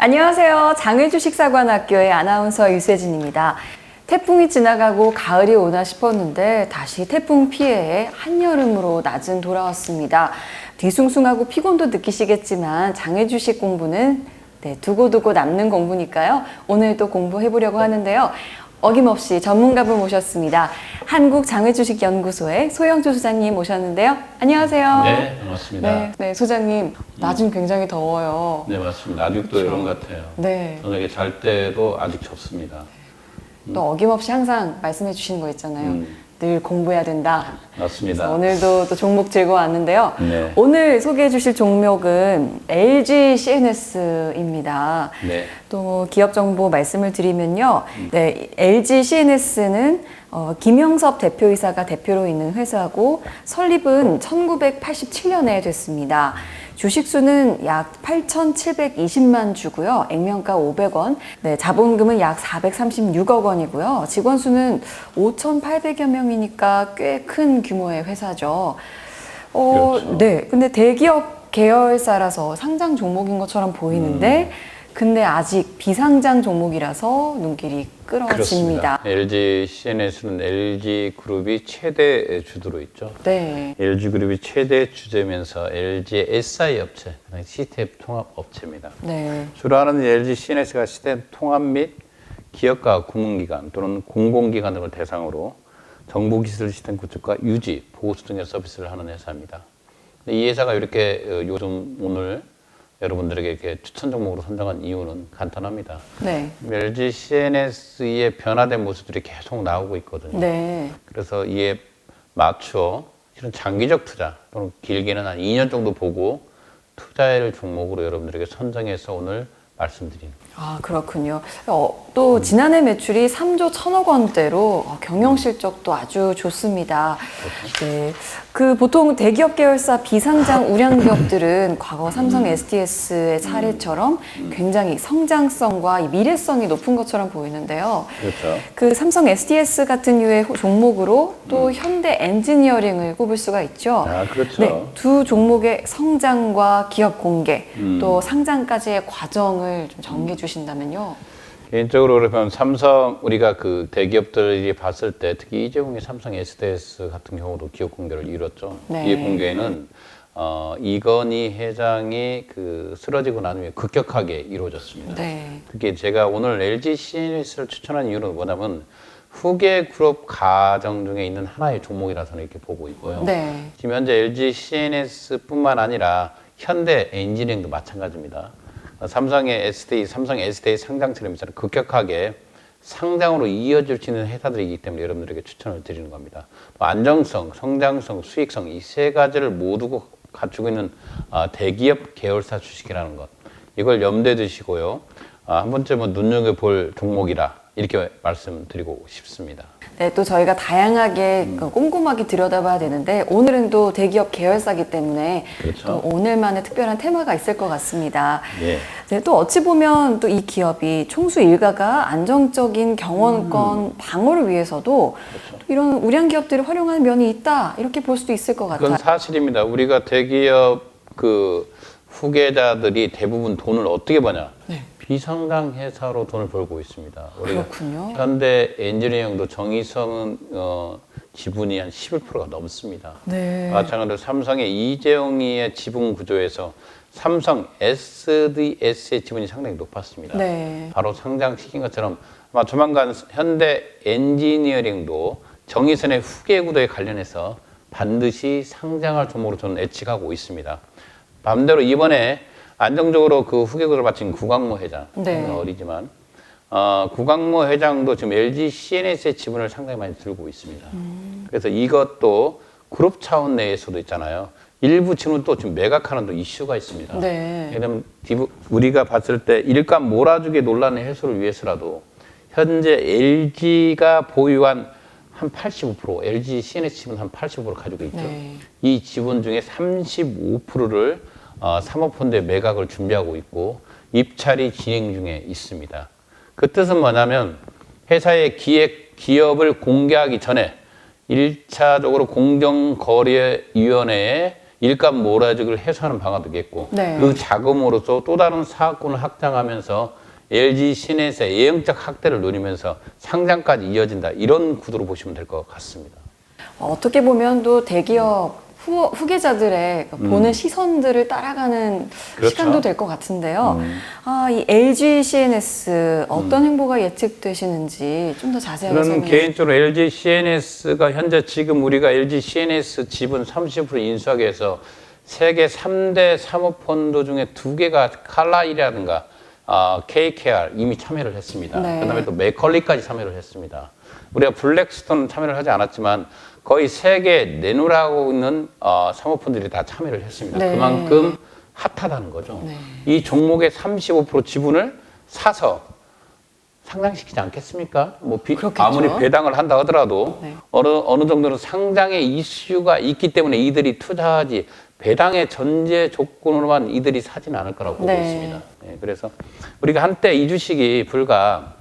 안녕하세요. 장외주 식사관학교의 아나운서 유세진입니다. 태풍이 지나가고 가을이 오나 싶었는데 다시 태풍 피해에 한여름으로 낮은 돌아왔습니다. 뒤숭숭하고 피곤도 느끼시겠지만 장외주식 공부는 네, 두고두고 남는 공부니까요. 오늘 또 공부해보려고 하는데요. 어김없이 전문가분 모셨습니다. 한국장외주식연구소의 소영주 소장님 모셨는데요. 안녕하세요. 네, 반갑습니다. 네, 네, 소장님. 낮은 굉장히 더워요. 네, 맞습니다. 아직도 이런 것 같아요. 네. 저녁에 잘 때도 아직 좁습니다. 또 어김없이 항상 말씀해 주시는 거 있잖아요. 음. 늘 공부해야 된다. 맞습니다. 오늘도 또 종목 들고 왔는데요. 네. 오늘 소개해 주실 종목은 LG CNS입니다. 네. 또 기업 정보 말씀을 드리면요. 음. 네, LG CNS는 어, 김영섭 대표이사가 대표로 있는 회사고 설립은 1987년에 됐습니다. 주식수는 약 8,720만 주고요. 액면가 500원. 네, 자본금은 약 436억 원이고요. 직원 수는 5,800여 명이니까 꽤 큰 규모의 회사죠. 어, 그렇죠. 네. 근데 대기업 계열사라서 상장 종목인 것처럼 보이는데 근데 아직 비상장 종목이라서 눈길이 끌어집니다. 그렇습니다. LG CNS는 LG 그룹이 최대 주도로 있죠. 네. LG 그룹이 최대 주제면서 LG SI 업체, 시스템 통합 업체입니다. 네. 주로 하는 LG CNS가 시스템 통합 및 기업과 공공기관 또는 공공기관 등을 대상으로 정보 기술 시스템 구축과 유지, 보수 등의 서비스를 하는 회사입니다. 이 회사가 이렇게 어, 요즘 오늘 여러분들에게 이렇게 추천 종목으로 선정한 이유는 간단합니다. 네. LG CNS의 변화된 모습들이 계속 나오고 있거든요. 네. 그래서 이에 맞춰 실은 장기적 투자 또는 길게는 한 2년 정도 보고 투자할 종목으로 여러분들에게 선정해서 오늘 말씀드리는 아, 그렇군요. 어, 또 지난해 매출이 3조 1천억 원대로 어, 경영 실적도 아주 좋습니다. 네. 그 보통 대기업 계열사 비상장 우량 기업들은 과거 삼성 SDS의 사례처럼 굉장히 성장성과 이 미래성이 높은 것처럼 보이는데요. 그렇죠. 그 삼성 SDS 같은 류의 호- 종목으로 또 현대 엔지니어링을 꼽을 수가 있죠. 아, 그렇죠. 네, 두 종목의 성장과 기업 공개, 음. 또 상장까지의 과정을 좀 정리해 주신다면요. 개인적으로 그러면 삼성 우리가 그 대기업들이 봤을 때 특히 이재용이 삼성 SDS 같은 경우도 기업 공개를 이뤘죠. 네. 이 공개는 어, 이건희 회장이 그 쓰러지고 난 후에 급격하게 이루어졌습니다. 네. 특히 제가 오늘 LG CNS를 추천한 이유는 뭐냐면 후계 그룹 가정 중에 있는 하나의 종목이라서 는 이렇게 보고 있고요. 네. 지금 현재 LG CNS뿐만 아니라 현대 엔지니어링도 마찬가지입니다. 어, 삼성의 SDA, 삼성 SDA 상장처럼 있잖아요. 급격하게 상장으로 이어질 수 있는 회사들이기 때문에 여러분들에게 추천을 드리는 겁니다. 뭐 안정성, 성장성, 수익성 이 세 가지를 모두 갖추고 있는 아, 대기업 계열사 주식이라는 것 이걸 염두에 두시고요. 아, 한 번쯤은 눈여겨볼 종목이라 이렇게 말씀드리고 싶습니다. 네, 또 저희가 다양하게 음. 그 꼼꼼하게 들여다봐야 되는데 오늘은 또 대기업 계열사기 때문에 그렇죠. 또 오늘만의 특별한 테마가 있을 것 같습니다. 예. 네, 또 어찌 보면 또 이 기업이 총수 일가가 안정적인 경원권 음. 방어를 위해서도 그렇죠. 또 이런 우량 기업들을 활용하는 면이 있다 이렇게 볼 수도 있을 것 같아요. 그건 사실입니다. 우리가 대기업 그 후계자들이 대부분 돈을 어떻게 버냐? 네. 비상장 회사로 돈을 벌고 있습니다. 그렇군요. 현대 엔지니어링도 정의성은 어, 지분이 한 11%가 넘습니다. 네. 마찬가지로 삼성의 이재용이의 지분 구조에서 삼성 SDS의 지분이 상당히 높았습니다. 네. 바로 상장시킨 것처럼 아마 조만간 현대 엔지니어링도 정의선의 후계 구도에 관련해서 반드시 상장할 종목으로 저는 예측하고 있습니다. 반대로 이번에 안정적으로 그 후계 구도를 마친 구광모 회장, 네. 어리지만 어, 구광모 회장도 지금 LG CNS의 지분을 상당히 많이 들고 있습니다. 그래서 이것도 그룹 차원 내에서도 있잖아요. 일부 지분은 또 지금 매각하는 또 이슈가 있습니다. 네. 왜냐면 우리가 봤을 때 일감 몰아주기 논란의 해소를 위해서라도 현재 LG가 보유한 한 85%, LG CNS 지분 한 85% 가지고 있죠. 네. 이 지분 중에 35%를 어, 사모펀드에 매각을 준비하고 있고 입찰이 진행 중에 있습니다. 그 뜻은 뭐냐면 회사의 기획 기업을 공개하기 전에 일차적으로 공정거래위원회에 일감 몰아주기를 해소하는 방안도 있겠고 네. 그 자금으로서 또 다른 사업군을 확장하면서 LG 시넷의 예형적 확대를 노리면서 상장까지 이어진다 이런 구도로 보시면 될 것 같습니다. 어떻게 보면 또 대기업 후, 후계자들의 그 보는 시선들을 따라가는 그렇죠. 시간도 될 것 같은데요. 아, 이 LG CNS 어떤 행보가 예측되시는지 좀 더 자세하게 저는 설명해 개인적으로 LG CNS가 현재 지금 우리가 LG CNS 지분 30% 인수하기 위해서 세계 3대 사모펀드 중에 두 개가 칼라이라든가 어, KKR 이미 참여를 했습니다. 네. 그다음에 또 맥컬리까지 참여를 했습니다. 우리가 블랙스톤 참여를 하지 않았지만 거의 세계 내놓으라고 있는 어, 사모펀드들이 다 참여를 했습니다. 네. 그만큼 핫하다는 거죠. 네. 이 종목의 35% 지분을 사서 상장시키지 않겠습니까? 뭐 비-. 아무리 배당을 한다 하더라도 네. 어느 어느 정도는 상장의 이슈가 있기 때문에 이들이 투자하지 배당의 전제 조건으로만 이들이 사진 않을 거라고 보고 네. 있습니다. 예, 그래서 우리가 한때 이 주식이 불과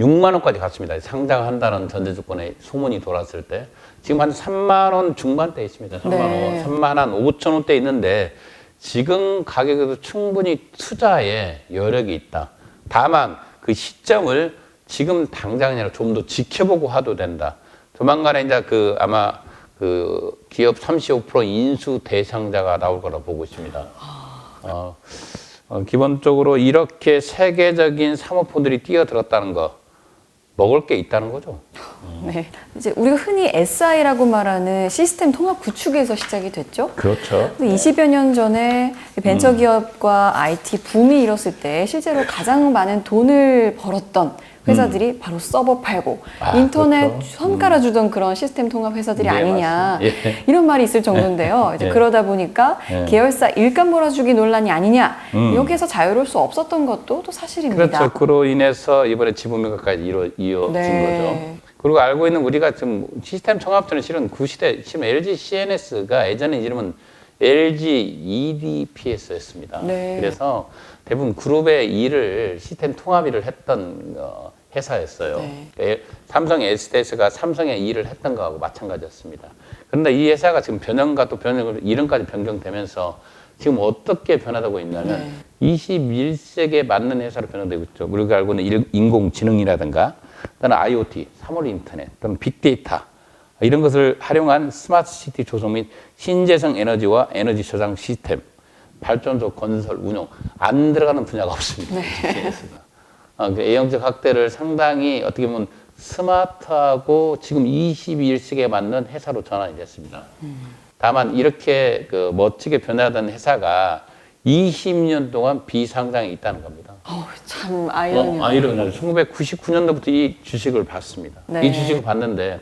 6만 원까지 갔습니다. 상장한다는 전제 조건에 소문이 돌았을 때 지금 한 3만 원 중반대 있습니다. 3만 네. 원, 3만 한 5천 원대 있는데 지금 가격에도 충분히 투자에 여력이 있다. 다만 그 시점을 지금 당장이 아니라 좀 더 지켜보고 하도 된다. 조만간에 이제 그 아마 그 기업 35% 인수 대상자가 나올 거라 보고 있습니다. 어, 어, 기본적으로 이렇게 세계적인 사모펀들이 뛰어들었다는 거 먹을 게 있다는 거죠. 네. 이제 우리가 흔히 SI라고 말하는 시스템 통합 구축에서 시작이 됐죠. 그렇죠. 20여 년 전에 음. 벤처기업과 IT 붐이 일었을 때 실제로 가장 많은 돈을 벌었던 회사들이 바로 서버 팔고 음. 아, 인터넷 그렇죠. 손 깔아주던 그런 시스템 통합 회사들이 네, 아니냐. 예. 이런 말이 있을 정도인데요. 이제 예. 그러다 보니까 예. 계열사 일감 몰아주기 논란이 아니냐 음. 여기에서 자유로울 수 없었던 것도 또 사실입니다. 그렇죠. 그로 인해서 이번에 지분 매각까지 이루, 이어진 네. 거죠. 그리고 알고 있는 우리가 지금 시스템 통합자는 실은 구시대 지금 LG CNS가 예전에 이름은 LG EDPS였습니다. 네. 그래서 대부분 그룹의 일을 시스템 통합 일을 했던 어, 회사였어요. 네. 그러니까 삼성 SDS가 삼성의 일을 했던 거하고 마찬가지였습니다. 그런데 이 회사가 지금 변형과 또 변형을 이름까지 변경되면서 지금 어떻게 변화되고 있냐면 네. 21세기에 맞는 회사로 변화되고 있죠. 우리가 알고 있는 일- 인공지능이라든가 또는 IoT, 3월 인터넷, 또는 빅데이터 이런 것을 활용한 스마트 시티 조성 및 신재생 에너지와 에너지 저장 시스템, 발전소 건설, 운용 안 들어가는 분야가 없습니다. 어, 그 A형적 확대를 상당히 어떻게 보면 스마트하고 지금 21세기에 맞는 회사로 전환이 됐습니다. 다만 이렇게 그 멋지게 변화된 회사가 20년 동안 비상장에 있다는 겁니다. 어우, 참 아이러니하네요. 어, 아이러니하죠. 1999년도부터 이 주식을 봤습니다. 네. 이 주식을 봤는데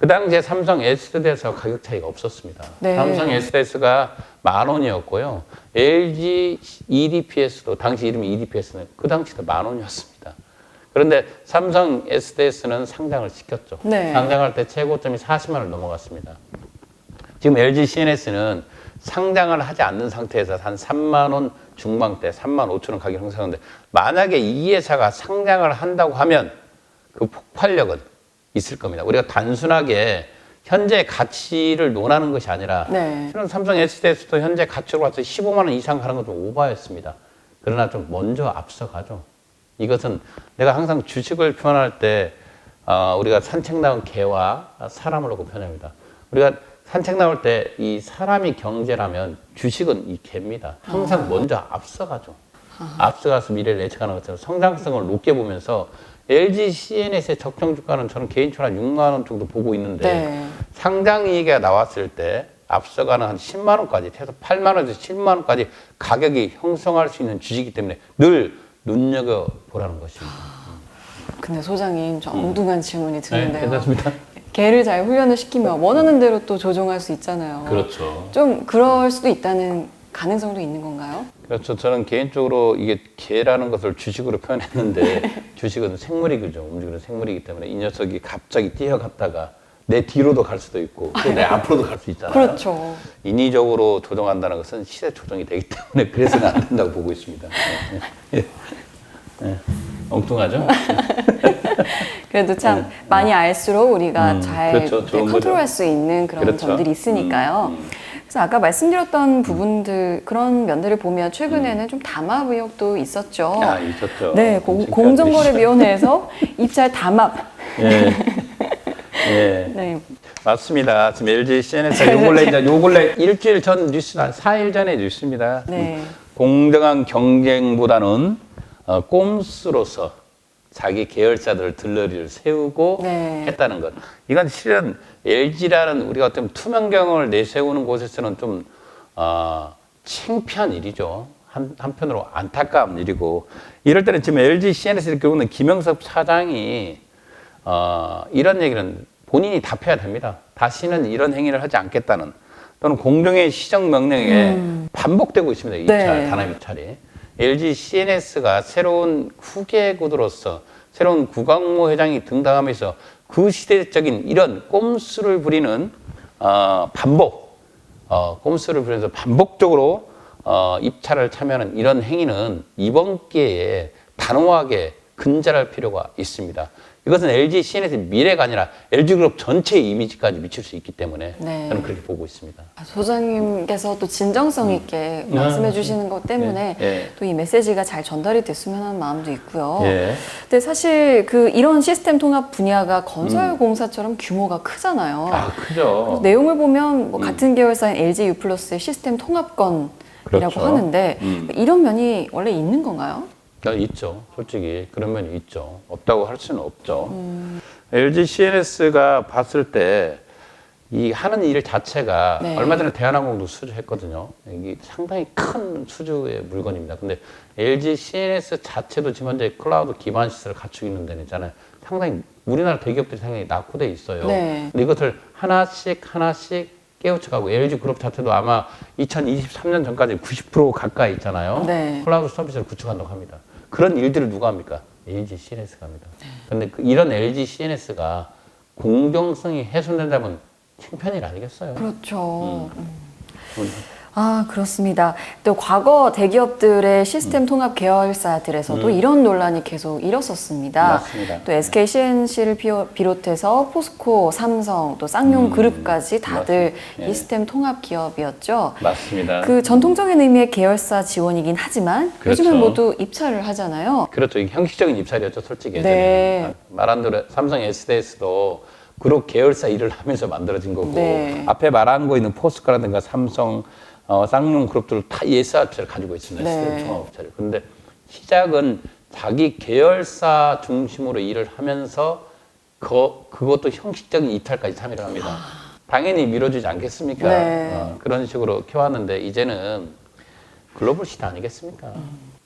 그 당시에 삼성 SDS와 가격 차이가 없었습니다. 네. 삼성 SDS가 만 원이었고요. LG EDPS도 당시 이름이 EDPS는 그 당시도 만 원이었습니다. 그런데 삼성 SDS는 상장을 시켰죠. 네. 상장할 때 최고점이 40만 원 넘어갔습니다. 지금 LG CNS는 상장을 하지 않는 상태에서 한 3만 원 중반대, 3만 5천 원 가격 형성하는데 만약에 이 회사가 상장을 한다고 하면 그 폭발력은 있을 겁니다. 우리가 단순하게 현재 가치를 논하는 것이 아니라 네. 실은 삼성 SDS도 현재 가치로 봐서 15만 원 이상 가는 건좀 오버였습니다. 그러나 좀 먼저 앞서가죠. 이것은 내가 항상 주식을 표현할 때 어, 우리가 산책 나온 개와 사람을 놓고 표현합니다. 우리가 산책 나올 때 이 사람이 경제라면 주식은 이 개입니다. 항상 먼저 앞서가죠. 앞서가서 미래를 예측하는 것처럼 성장성을 높게 보면서 LG CNS의 적정 주가는 저는 개인적으로 한 6만 원 정도 보고 있는데 네. 상장 이익이 나왔을 때 앞서가는 한 10만 원까지 해서 8만 원에서 7만 원까지 가격이 형성할 수 있는 주식이기 때문에 늘 눈여겨 보라는 것입니다. 근데 소장님 저 엉뚱한 질문이 드는데요. 네, 괜찮습니다. 개를 잘 훈련을 시키면 원하는 대로 또 조종할 수 있잖아요. 그렇죠. 좀 그럴 수도 있다는 가능성도 있는 건가요? 그렇죠. 저는 개인적으로 이게 개라는 것을 주식으로 표현했는데 주식은 생물이죠. 움직이는 생물이기 때문에 이 녀석이 갑자기 뛰어갔다가 내 뒤로도 갈 수도 있고 또내 앞으로도 갈 수 있잖아요. 그렇죠. 인위적으로 조정한다는 것은 시대 조정이 되기 때문에 그래서는 안 된다고 보고 있습니다. 예. 엉뚱하죠? 그래도 참 많이 알수록 우리가 음, 잘 그렇죠. 네, 컨트롤할. 수 있는 그런 그렇죠. 점들이 있으니까요. 그래서 아까 말씀드렸던 부분들 그런 면들을 보면 최근에는 좀 담합 의혹도 있었죠. 음. 아, 있었죠. 네, 공, 진짜 공정거래위원회에서 입찰 담합. 예. 예. 네, 맞습니다. 지금 LG CNS가 요 근래 이제 요 근래 일주일 전 뉴스 한 4일 전에 뉴스입니다. 네. 공정한 경쟁보다는 어, 꼼수로서 자기 계열사들 들러리를 세우고 네. 했다는 것. 이건 실은 LG라는 우리가 어떤 투명경을 내세우는 곳에서는 좀 어, 창피한 일이죠. 한, 한편으로 안타까운 일이고 이럴 때는 지금 LG CNS 경우는 김영섭 사장이 어, 이런 얘기는 본인이 답해야 됩니다. 다시는 이런 행위를 하지 않겠다는 또는 공정의 시정 명령에 반복되고 있습니다. 입찰, 네. 단합 입찰이. LG CNS가 새로운 후계 구도로서 새로운 구광모 회장이 등장하면서 그 시대적인 이런 꼼수를 부리는 어, 반복, 어, 꼼수를 부리면서 반복적으로 어, 입찰을 참여하는 이런 행위는 이번 기회에 단호하게 근절할 필요가 있습니다. 이것은 LG CNS의 미래가 아니라 LG그룹 전체의 이미지까지 미칠 수 있기 때문에 네. 저는 그렇게 보고 있습니다. 아, 소장님께서 또 진정성 있게 음. 말씀해 주시는 것 때문에 예, 예. 또이 메시지가 잘 전달이 됐으면 하는 마음도 있고요. 예. 근데 사실 그 이런 시스템 통합 분야가 건설공사처럼 규모가 크잖아요. 음. 아, 크죠. 내용을 보면 뭐 같은 계열사인 LG U 플러스의 시스템 통합건 이라고 그렇죠. 하는데 음. 이런 면이 원래 있는 건가요? 아, 있죠. 솔직히 그런 면이 있죠. 없다고 할 수는 없죠. LG CNS가 봤을 때 이 하는 일 자체가 네. 얼마 전에 대한항공도 수주했거든요. 이게 상당히 큰 수주의 물건입니다. 근데 LG CNS 자체도 지금 현재 클라우드 기반 시설을 갖추고 있는 데는 있잖아요. 상당히 우리나라 대기업들이 상당히 낙후돼 있어요. 네. 근데 이것을 하나씩 하나씩 깨우쳐가고 LG 그룹 자체도 아마 2023년 전까지 90% 가까이 있잖아요. 네. 클라우드 서비스를 구축한다고 합니다. 그런 일들을 누가 합니까? LG CNS가 합니다. 근데 그 이런 LG CNS가 공정성이 훼손된다면 창편일 아니겠어요? 그렇죠. 음. 음. 아, 그렇습니다. 또 과거 대기업들의 시스템 통합 계열사들에서도 이런 논란이 계속 일었었습니다. 음. 맞습니다. 또 SK CNC를 비롯해서 포스코, 삼성, 또 쌍용 음. 그룹까지 다들 맞습니다. 예. 이 시스템 통합 기업이었죠. 맞습니다. 그 전통적인 의미의 계열사 지원이긴 하지만 그렇죠. 요즘은 모두 입찰을 하잖아요. 그렇죠. 형식적인 입찰이었죠, 솔직히. 예전에. 네. 말한 대로 삼성 SDS도 그룹 계열사 일을 하면서 만들어진 거고 네. 앞에 말한 거 있는 포스코라든가 삼성, 어, 쌍용 그룹들 다 ESR업체를 가지고 있습니다. 네. 종합업체를. 그런데 시작은 자기 계열사 중심으로 일을 하면서 그, 그것도 형식적인 입찰까지 참여를 합니다. 당연히 미뤄주지 않겠습니까? 아. 네. 어, 그런 식으로 켜왔는데 이제는 글로벌 시대 아니겠습니까?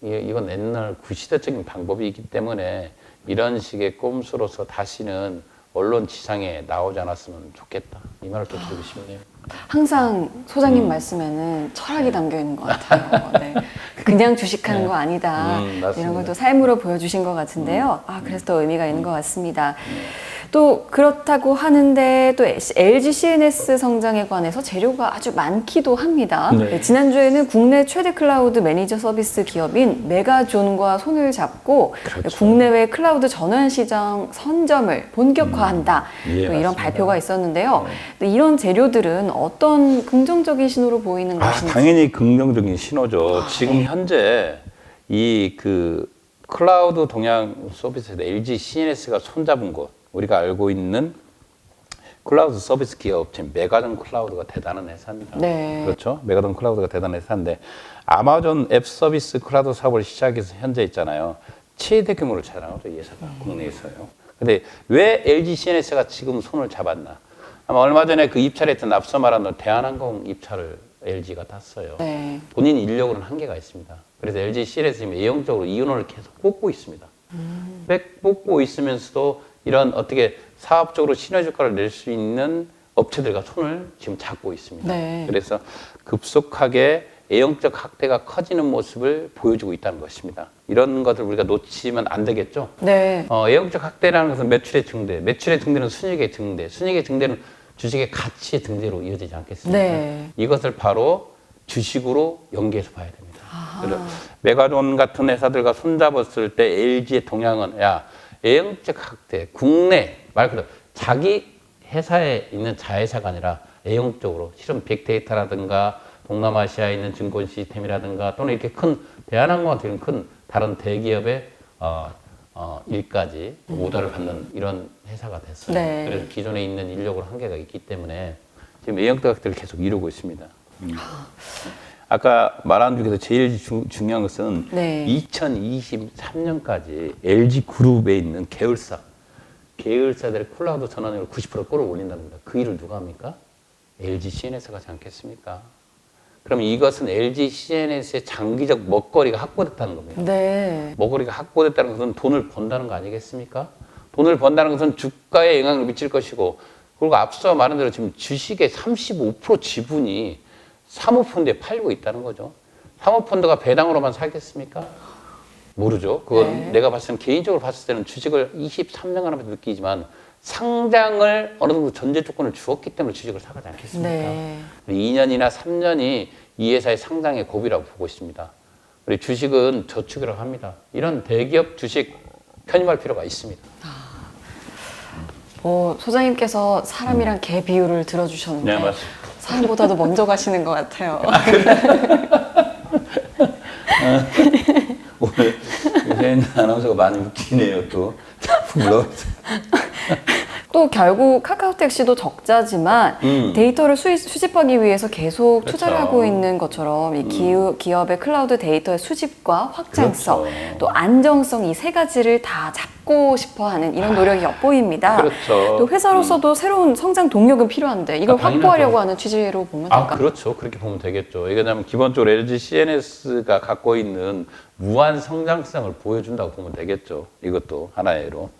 이, 이건 옛날 구시대적인 방법이기 때문에 이런 식의 꼼수로서 다시는 언론 지상에 나오지 않았으면 좋겠다. 이 말을 또 드리고 싶네요. 항상 소장님 음. 말씀에는 철학이 담겨 있는 것 같아요. 네. 그냥 주식하는 네. 거 아니다. 음. 이런 걸 또 삶으로 보여주신 것 같은데요. 아, 그래서 더 의미가 있는 것 같습니다. 또 그렇다고 하는데 또 LG CNS 성장에 관해서 재료가 아주 많기도 합니다. 네. 네, 지난주에는 국내 최대 클라우드 매니저 서비스 기업인 메가존과 손을 잡고 그렇죠. 국내외 클라우드 전환 시장 선점을 본격화한다. 예, 또 이런 맞습니다. 발표가 있었는데요. 네. 이런 재료들은 어떤 긍정적인 신호로 보이는 아, 것인지. 당연히 긍정적인 신호죠. 아, 지금 네. 현재 이 그 클라우드 동향 서비스에서 LG CNS가 손잡은 곳, 우리가 알고 있는 클라우드 서비스 기업 업체 메가던 클라우드가 대단한 회사입니다. 네. 그렇죠. 메가던 클라우드가 대단한 회사인데 아마존 앱 서비스 클라우드 사업을 시작해서 현재 있잖아요. 최대 규모를 자랑하죠, 이 회사가 국내에서요. 근데 왜 LG CNS가 지금 손을 잡았나? 아마 얼마 전에 그 입찰했던 앞서 말한 대한항공 입찰을 LG가 땄어요. 네. 본인 인력으로는 한계가 있습니다. 그래서 LG CNS 지금 예형적으로 이윤을 계속 뽑고 있습니다. 백 뽑고 있으면서도 이런 어떻게 사업적으로 시너지 효과를 낼 수 있는 업체들과 손을 지금 잡고 있습니다. 네. 그래서 급속하게 애형적 확대가 커지는 모습을 보여주고 있다는 것입니다. 이런 것을 우리가 놓치면 안 되겠죠. 네. 어, 애형적 확대라는 것은 매출의 증대, 매출의 증대는 순이익의 증대, 순이익의 증대는 주식의 가치의 증대로 이어지지 않겠습니까? 네. 이것을 바로 주식으로 연계해서 봐야 됩니다. 그래서 메가존 같은 회사들과 손잡았을 때 LG의 동향은 야 애형적 확대, 국내 말 그대로 자기 회사에 있는 자회사가 아니라 A형적으로 실은 빅데이터라든가 동남아시아에 있는 증권 시스템이라든가 또는 이렇게 큰 대한항공 같은 큰 다른 대기업의 어, 어, 일까지 오더를 받는 이런 회사가 됐어요. 네. 그래서 기존에 있는 인력으로 한계가 있기 때문에 지금 A형적 학대를 계속 이루고 있습니다. 음. 아까 말한 중에서 제일 주- 중요한 것은 네. 2023년까지 LG 그룹에 있는 계열사, 계열사들의 클라우드 전환율 90% 끌어 올린답니다. 그 일을 누가 합니까? LG CNS가 하지 않겠습니까? 그럼 이것은 LG CNS의 장기적 먹거리가 확보됐다는 겁니다. 네. 먹거리가 확보됐다는 것은 돈을 번다는 거 아니겠습니까? 돈을 번다는 것은 주가에 영향을 미칠 것이고 그리고 앞서 말한 대로 지금 주식의 35% 지분이 사모펀드에 팔리고 있다는 거죠. 사모펀드가 배당으로만 살겠습니까? 모르죠. 그건 네. 내가 봤을 때는 개인적으로 봤을 때는 주식을 23년간 하면서 느끼지만 상장을 어느 정도 전제 조건을 주었기 때문에 주식을 사가지 않겠습니까? 네. 2년이나 3년이 이 회사의 상장의 고비라고 보고 있습니다. 우리 주식은 저축이라고 합니다. 이런 대기업 주식 편입할 필요가 있습니다. 어, 소장님께서 사람이랑 개 비유를 들어주셨는데 네, 맞습니다. 사람보다도 먼저 가시는 것 같아요. 오늘 유세인 아나운서가 많이 웃기네요, 또. 물론. 또 결국 카카오 택시도 적자지만 음. 데이터를 수입, 수집하기 위해서 계속 투자를 그렇죠. 음. 하고 있는 것처럼 이 기업, 기업의 클라우드 데이터의 수집과 확장성, 그렇죠. 또 안정성 이 세 가지를 다 잡고 싶어하는 이런 노력이 엿보입니다. 그렇죠. 또 회사로서도 새로운 성장 동력은 필요한데 이걸 아. 확보하려고 하는 취지로 보면 아, 될까? 그렇죠. 그렇게 보면 되겠죠. 왜냐하면 기본적으로 LG CNS가 갖고 있는 무한 성장성을 보여준다고 보면 되겠죠. 이것도 하나의로.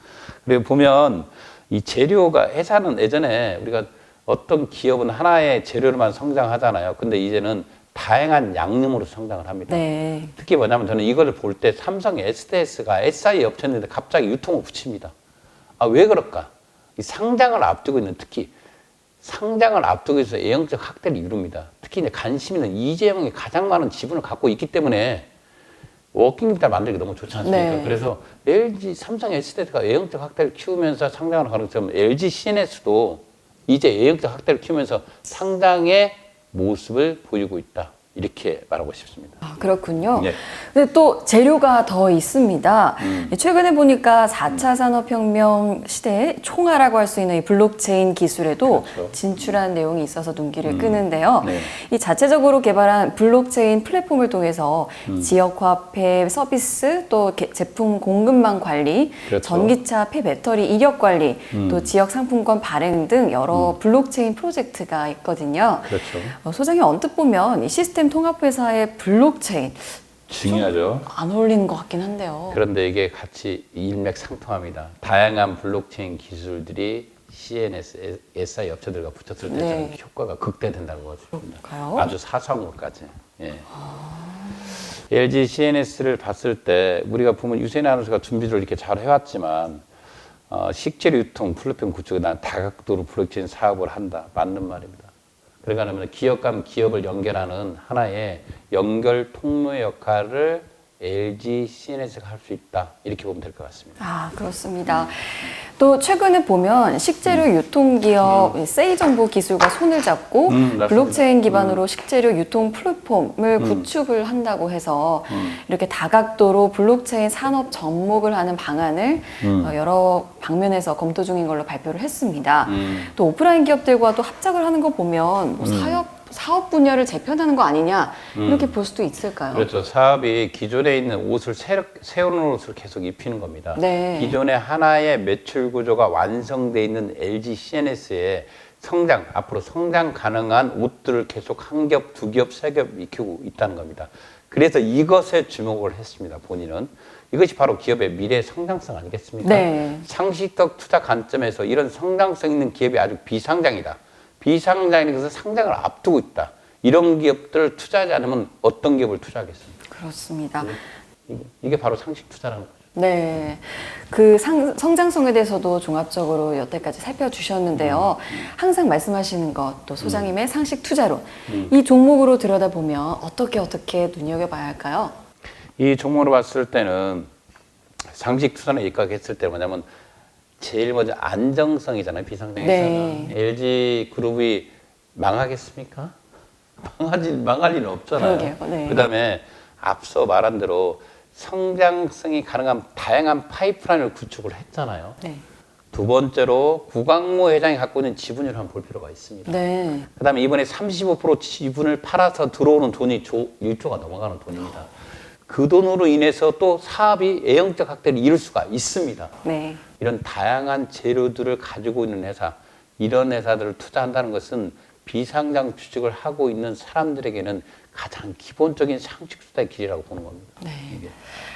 그리고 보면 이 재료가 회사는 예전에 우리가 어떤 기업은 하나의 재료로만 성장하잖아요. 근데 이제는 다양한 양념으로 성장을 합니다. 네. 특히 뭐냐면 저는 이걸 볼 때 삼성 SDS가 SI 업체인데 갑자기 유통을 붙입니다. 아, 왜 그럴까? 이 상장을 앞두고 있는 특히 상장을 앞두고 있어 A형적 학대를 이룹니다. 특히 이제 관심 있는 이재용이 가장 많은 지분을 갖고 있기 때문에 워킹 기타 만들기 너무 좋지 않습니까? 네. 그래서 LG, 삼성 SDS가 A형적 학대를 키우면서 가는 것처럼 LG CNS도 이제 A형적 학대를 키우면서 상장의 모습을 보이고 있다. 이렇게 말하고 싶습니다. 아, 그렇군요. 네. 근데 또 재료가 더 있습니다. 음. 최근에 보니까 4차 산업혁명 시대의 총알이라고 할 수 있는 이 블록체인 기술에도 그렇죠. 진출한 내용이 있어서 눈길을 끄는데요. 네. 이 자체적으로 개발한 블록체인 플랫폼을 통해서 음. 지역 화폐 서비스 또 게- 제품 공급망 관리, 그렇죠. 전기차 폐 배터리 이력 관리, 음. 또 지역 상품권 발행 등 여러 블록체인 프로젝트가 있거든요. 그렇죠. 어, 소장님 언뜻 보면 이 시스템 통합회사의 블록체인 중요하죠. 안 어울리는 것 같긴 한데요. 그런데 이게 같이 일맥상통합니다. 다양한 블록체인 기술들이 CNS, SI 업체들과 붙였을 때 네. 효과가 극대된다고. 그럴까요? 아주 사소한 것까지. 예. LG CNS를 봤을 때 우리가 보면 유세인 아나운서가 준비를 이렇게 잘 해왔지만 어, 식재료 유통 플랫폼 구축에 난 다각도로 블록체인 사업을 한다. 맞는 말입니다. 그러니까 하면 기업과 기업을 연결하는 하나의 연결 통로 역할을 LG CNS가 할 수 있다. 이렇게 보면 될 것 같습니다. 아, 그렇습니다. 또 최근에 보면 식재료 유통기업 세이 정보 기술과 손을 잡고 음. 블록체인 기반으로 식재료 유통 플랫폼을 구축을 한다고 해서 이렇게 다각도로 블록체인 산업 접목을 하는 방안을 음. 어, 여러 방면에서 검토 중인 걸로 발표를 했습니다. 음. 또 오프라인 기업들과 또 합작을 하는 거 보면 뭐 사업 사업 분야를 재편하는 거 아니냐 이렇게 볼 수도 있을까요? 음. 그렇죠. 사업이 기존에 있는 옷을 새로, 새로운 옷을 계속 입히는 겁니다. 네. 기존의 하나의 매출 구조가 완성돼 있는 LG CNS의 성장, 앞으로 성장 가능한 옷들을 계속 한 겹, 두 겹, 세 겹 익히고 있다는 겁니다. 그래서 이것에 주목을 했습니다, 본인은. 이것이 바로 기업의 미래 성장성 아니겠습니까? 네. 상식적 투자 관점에서 이런 성장성 있는 기업이 아주 비상장이다. 비상장인 것은 상장을 앞두고 있다. 이런 기업들을 투자하지 않으면 어떤 기업을 투자하겠습니까? 그렇습니다. 이게, 이게 바로 상식 투자라는 거죠. 네. 그 상, 성장성에 대해서도 종합적으로 여태까지 살펴주셨는데요. 항상 말씀하시는 것, 또 소장님의 상식 투자론. 이 종목으로 들여다보면 어떻게 어떻게 눈여겨봐야 할까요? 이 종목으로 봤을 때는 상식 투자는 입각했을 때 뭐냐면 제일 먼저 안정성이잖아요 비상장에서는 네. LG 그룹이 망하겠습니까? 망하지 망할 리는 없잖아요. 그러게요. 네. 그다음에 앞서 말한 대로 성장성이 가능한 다양한 파이프라인을 구축을 했잖아요. 네. 두 번째로 구광모 회장이 갖고 있는 지분율을 한번 볼 필요가 있습니다. 네. 그다음에 이번에 35% 지분을 팔아서 들어오는 돈이 조, 1조가 넘어가는 돈입니다. 그 돈으로 인해서 또 사업이 애형적 확대를 이룰 수가 있습니다. 네. 이런 다양한 재료들을 가지고 있는 회사, 이런 회사들을 투자한다는 것은 비상장 주식을 하고 있는 사람들에게는 가장 기본적인 상식 수단의 길이라고 보는 겁니다. 네. 이게.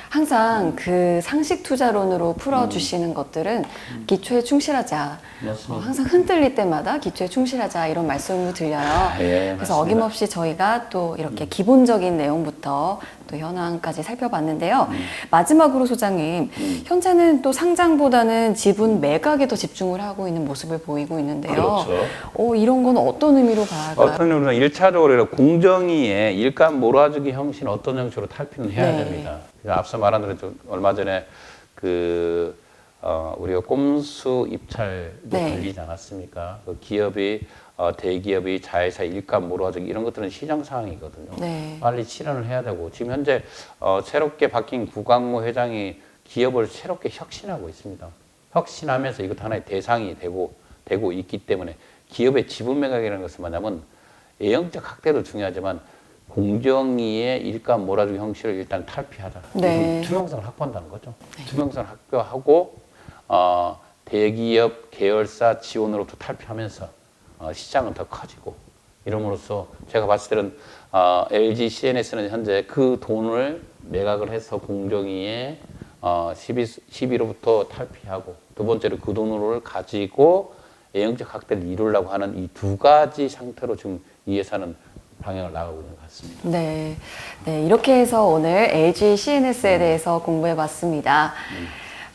항상 그 상식 투자론으로 풀어주시는 것들은 기초에 충실하자. 맞습니다. 어, 항상 흔들릴 때마다 기초에 충실하자 이런 말씀을 들려요. 예, 그래서 맞습니다. 음. 어김없이 저희가 또 이렇게 기본적인 내용부터 또 현황까지 살펴봤는데요. 음. 마지막으로 소장님, 현재는 또 상장보다는 지분 매각에 더 집중을 하고 있는 모습을 보이고 있는데요. 그렇죠. 어, 이런 건 어떤 의미로 봐야 할까요? 어떤 의미로 일차적으로 공정위의 일감 몰아주기 형식은 어떤 형식으로 탈피는 해야 네. 됩니다. 앞서 말한 대로 좀 얼마 전에 그 어, 우리가 꼼수 입찰도 네. 걸리지 않았습니까? 그 기업이 어, 대기업이 자회사 일감 몰아주기 이런 것들은 시장 상황이거든요. 네. 빨리 실현을 해야 되고 지금 현재 어, 새롭게 바뀐 구광모 회장이 기업을 새롭게 혁신하고 있습니다. 혁신하면서 이것 하나의 대상이 되고 되고 있기 때문에 기업의 지분 매각이라는 것은 뭐냐면 애형적 확대도 중요하지만 공정위의 일감 몰아주기 형식을 일단 탈피하자. 네. 투명성을 확보한다는 거죠. 투명성을 확보하고 어, 대기업 계열사 지원으로부터 탈피하면서 어, 시장은 더 커지고 이름으로써 제가 봤을 때는 어, LG CNS는 현재 그 돈을 매각을 해서 공정위에 어, 12, 12로부터 탈피하고 두 번째로 그 돈을 가지고 애형적 확대를 이루려고 하는 이 두 가지 상태로 지금 이 회사는 방향을 나가고 있는 것 같습니다. 네. 네, 이렇게 해서 오늘 LG CNS에 대해서 공부해 봤습니다.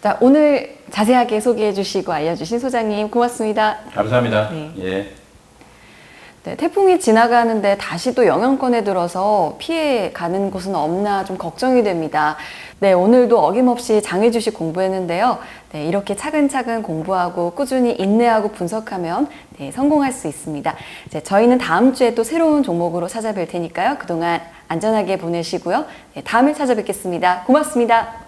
자, 오늘 자세하게 소개해 주시고 알려주신 소장님 고맙습니다. 감사합니다. 네. 예. 네, 태풍이 지나가는데 다시 또 영향권에 들어서 피해 가는 곳은 없나 좀 걱정이 됩니다. 네, 오늘도 어김없이 장애 주식 공부했는데요. 네, 이렇게 차근차근 공부하고 꾸준히 인내하고 분석하면 네, 성공할 수 있습니다. 이제 저희는 다음 주에 또 새로운 종목으로 찾아뵐 테니까요. 그동안 안전하게 보내시고요. 네, 다음에 찾아뵙겠습니다. 고맙습니다.